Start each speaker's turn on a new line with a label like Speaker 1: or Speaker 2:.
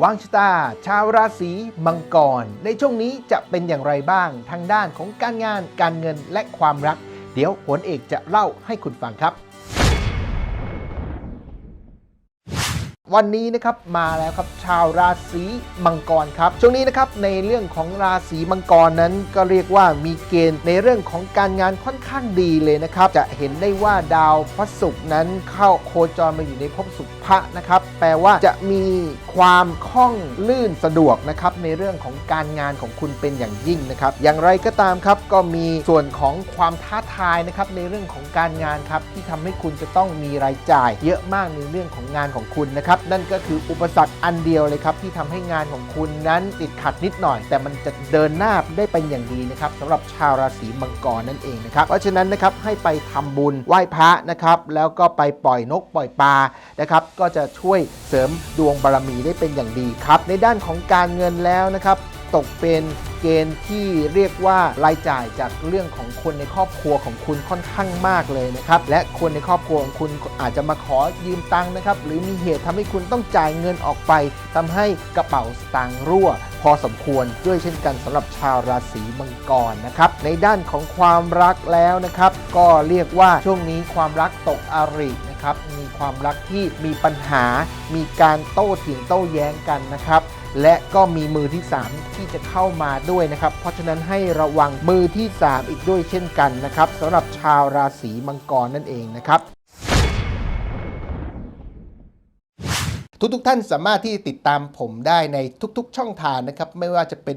Speaker 1: วางชะตา ชาวราศีมังกร ในช่วงนี้จะเป็นอย่างไรบ้างทางด้านของการงาน การเงินและความรัก เดี๋ยวผลเอกจะเล่าให้คุณฟังครับ วันนี้นะครับมาแล้วครับชาวราศีมังกรครับช่วงนี้นะครับในเรื่องของราศีมังกรนั้น ก็เรียกว่ามีเกณฑ์ในเรื่องของการงานค่อนข้างดีเลยนะครับ จะเห็นได้ว่าดาวพระศุกร์นั้นเข้าโคจรมาอยู่ในภพสุภะนะครับ แปลว่าจะมีความคล่องลื่นสะดวกนะครับในเรื่องของการงานของคุณเป็นอย่างยิ่งนะครับ อย่างไรก็ตามครับก็มีส่วนของความท้าทายนะครับในเรื่องของการงานครับที่ทำให้คุณจะต้องมีรายจ่าย เยอะมากในเรื่องของงานของคุณนะครับนั่นก็คืออุปสรรคอันเดียวเลยครับที่ทำให้งานของคุณนั้นติดขัดนิดหน่อย แต่มันจะเดินหน้าได้เป็นอย่างดีนะครับสำหรับชาวราศีมังกรนั่นเองนะครับเพราะฉะนั้นนะครับให้ไปทำบุญไหว้พระนะครับแล้วก็ไปปล่อยนกปล่อยปลานะครับก็จะช่วยเสริมดวงบารมีได้เป็นอย่างดีครับในด้านของการเงินแล้วนะครับ ตกเป็นเกณฑ์ที่เรียกว่ารายจ่ายจากเรื่องของคนในครอบครัวของคุณค่อนข้างมากเลยนะครับ และคนในครอบครัวของคุณอาจจะมาขอยืมตังค์นะครับ หรือมีเหตุทำให้คุณต้องจ่ายเงินออกไปทำให้กระเป๋าสตางค์รั่ว พอสมควรด้วยเช่นกันสำหรับชาวราศีมังกรนะครับ ในด้านของความรักแล้วนะครับ ก็เรียกว่าช่วงนี้ความรักตกอารินะครับ มีความรักที่มีปัญหา มีการโต้เถียงโต้แย้งกันนะครับ และก็มีมือที่ 3 ที่จะเข้ามาด้วยนะครับ เพราะฉะนั้นให้ระวังมือที่ 3 อีกด้วยเช่นกันนะครับสำหรับชาวราศีมังกรนั่นเองนะครับทุกๆท่านสามารถที่ติดตามผมได้ในทุกๆ ช่องทางนะครับ ไม่ว่าจะเป็น